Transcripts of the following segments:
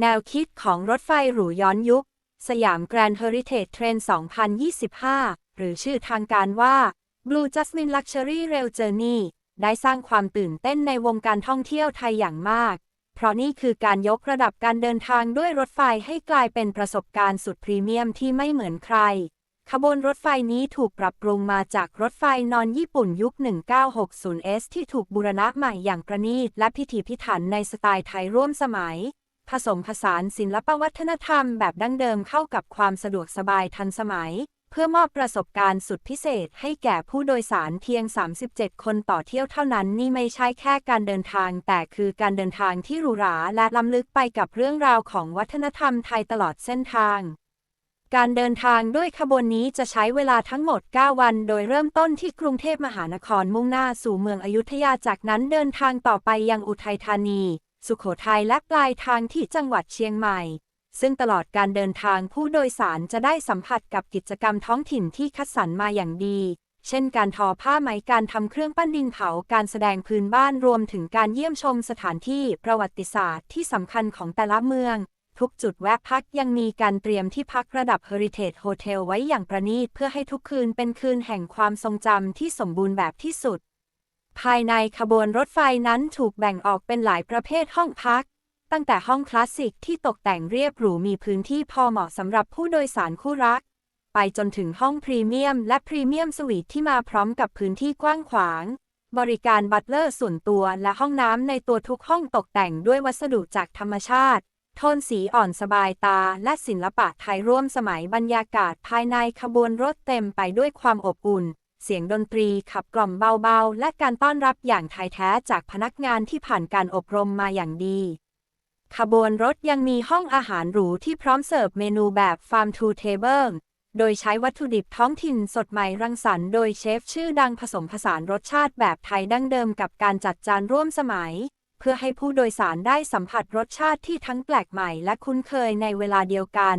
แนวคิดของรถไฟหรูย้อนยุค สยามแกรนด์เฮอริเทจเทรน 2025 หรือชื่อทางการว่า Blue Jasmine Luxury Rail Journey ได้สร้างความตื่นเต้นในวงการท่องเที่ยวไทยอย่างมาก เพราะนี่คือการยกระดับการเดินทางด้วยรถไฟให้กลายเป็นประสบการณ์สุดพรีเมียมที่ไม่เหมือนใคร ขบวนรถไฟนี้ถูกปรับปรุงมาจากรถไฟนอนญี่ปุ่นยุค 1960S ที่ถูกบูรณะใหม่อย่างประณีตและพิถีพิถันในสไตล์ไทยร่วมสมัย ผสมผสานศิลปวัฒนธรรมแบบดั้งเดิมเข้ากับความสะดวกสบายทันสมัย เพื่อมอบประสบการณ์สุดพิเศษให้แก่ผู้โดยสารเพียง 37 คนต่อเที่ยวเท่านั้น นี่ไม่ใช่แค่การเดินทาง แต่คือการเดินทางที่หรูหราและล้ำลึกไปกับเรื่องราวของวัฒนธรรมไทยตลอดเส้นทางการเดินทางด้วยขบวนนี้จะใช้เวลาทั้งหมด 9 วัน โดยเริ่มต้นที่กรุงเทพมหานครมุ่งหน้าสู่เมืองอยุธยา จากนั้นเดินทางต่อไปยังอุทัยธานี สุขโขทัยและปลายทางที่จังหวัดเชียงใหม่ ซึ่งตลอดการเดินทางผู้โดยสารจะได้สัมผัสกับกิจกรรมท้องถิ่นที่คัดสรรมาอย่างดี เช่นการทอผ้าไหมการทำเครื่องปั้นดินเผาการแสดงพื้นบ้านรวมถึงการเยี่ยมชมสถานที่ประวัติศาสตร์ที่สำคัญของแต่ละเมือง ทุกจุดแวะพักยังมีการเตรียมที่พักระดับ Heritage Hotel ไว้อย่างประณีตเพื่อให้ทุกคืนเป็นคืนแห่งความทรงจำที่สมบูรณ์แบบที่สุด ภายในขบวนรถไฟนั้นถูกแบ่งออกเป็นหลายประเภทห้องพัก ตั้งแต่ห้องคลาสสิกที่ตกแต่งเรียบหรูมีพื้นที่พอเหมาะสำหรับผู้โดยสารคู่รัก ไปจนถึงห้องพรีเมียมและพรีเมียมสวีทที่มาพร้อมกับพื้นที่กว้างขวาง บริการบัตเลอร์ส่วนตัวและห้องน้ำในตัวทุกห้องตกแต่งด้วยวัสดุจากธรรมชาติ โทนสีอ่อนสบายตาและศิลปะไทยร่วมสมัยบรรยากาศภายในขบวนรถเต็มไปด้วยความอบอุ่น เสียงดนตรีขับกล่อมเบาๆ และการต้อนรับอย่างไทยแท้จากพนักงานที่ผ่านการอบรมมาอย่างดี ขบวนรถยังมีห้องอาหารหรูที่พร้อมเสิร์ฟเมนูแบบ Farm to Table โดยใช้วัตถุดิบท้องถิ่นสดใหม่รังสรรค์โดยเชฟชื่อดังผสมผสานรสชาติแบบไทยดั้งเดิมกับการจัดจานร่วมสมัย เพื่อให้ผู้โดยสารได้สัมผัสรสชาติที่ทั้งแปลกใหม่และคุ้นเคยในเวลาเดียวกัน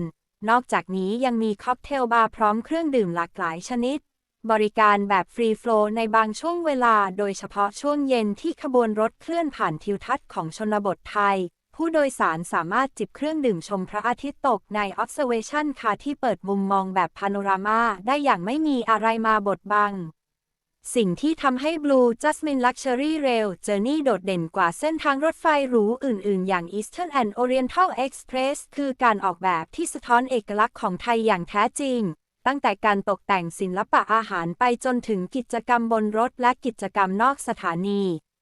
นอกจากนี้ยังมีค็อกเทลบาร์พร้อมเครื่องดื่มหลากหลายชนิด บริการแบบฟรีโฟล์ในบางช่วงเวลาโดยเฉพาะช่วงเย็นที่ขบวนรถเคลื่อนผ่านทิวทัศน์ของชนบทไทย ผู้โดยสารสามารถจิบเครื่องดื่มชมพระอาทิตย์ตกใน Observation Car ที่เปิดมุมมองแบบพาโนรามาได้อย่างไม่มีอะไรมาบดบัง สิ่งที่ทำให้ Blue Jasmine Luxury Rail Journey โดดเด่นกว่าเส้นทางรถไฟหรูอื่น ๆ อย่าง Eastern and Oriental Express คือการออกแบบที่สะท้อนเอกลักษณ์ของไทยอย่างแท้จริง ตั้งแต่การตกแต่งศิลปะอาหารไปจนถึงกิจกรรมบนรถและกิจกรรมนอกสถานี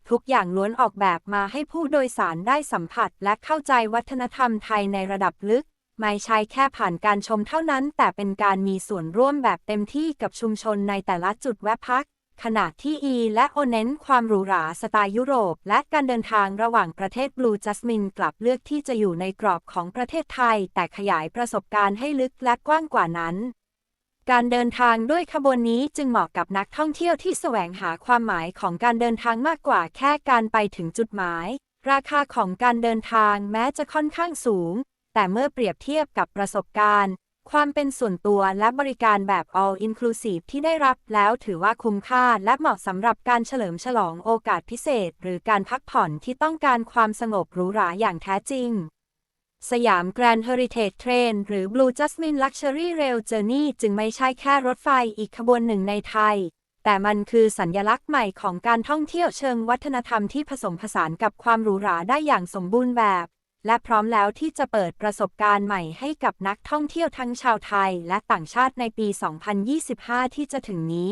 ทุกอย่างล้วนออกแบบมาให้ผู้โดยสารได้สัมผัสและเข้าใจวัฒนธรรมไทยในระดับลึก ไม่ใช่แค่ผ่านการชมเท่านั้น แต่เป็นการมีส่วนร่วมแบบเต็มที่กับชุมชนในแต่ละจุดแวะพัก ขณะที่ E และ O เน้นความหรูหราสไตล์ยุโรป และการเดินทางระหว่างประเทศ Blue Jasmine กลับเลือกที่จะอยู่ในกรอบของประเทศไทย แต่ขยายประสบการณ์ให้ลึกและกว้างกว่านั้น การเดินทางด้วยขบวนนี้จึงเหมาะกับนักท่องเที่ยวที่แสวงหาความหมายของการเดินทางมากกว่าแค่การไปถึงจุดหมาย ราคาของการเดินทางแม้จะค่อนข้างสูง แต่เมื่อเปรียบเทียบกับประสบการณ์ ความเป็นส่วนตัวและบริการแบบ all inclusive ที่ได้รับแล้วถือว่าคุ้มค่าและเหมาะสำหรับการเฉลิมฉลองโอกาสพิเศษ หรือการพักผ่อนที่ต้องการความสงบหรูหราอย่างแท้จริง สยามแกรนด์เฮอริเทจเทรนหรือ Blue Jasmine Luxury Rail Journey จึงไม่ใช่แค่รถไฟอีกขบวนหนึ่งในไทย แต่มันคือสัญญลักษณ์ใหม่ของการท่องเที่ยวเชิงวัฒนธรรมที่ผสมผสานกับความหรูหราได้อย่างสมบูรณ์แบบ และพร้อมแล้วที่จะเปิดประสบการณ์ใหม่ให้กับนักท่องเที่ยวทั้งชาวไทย และต่างชาติในปี 2025 ที่จะถึงนี้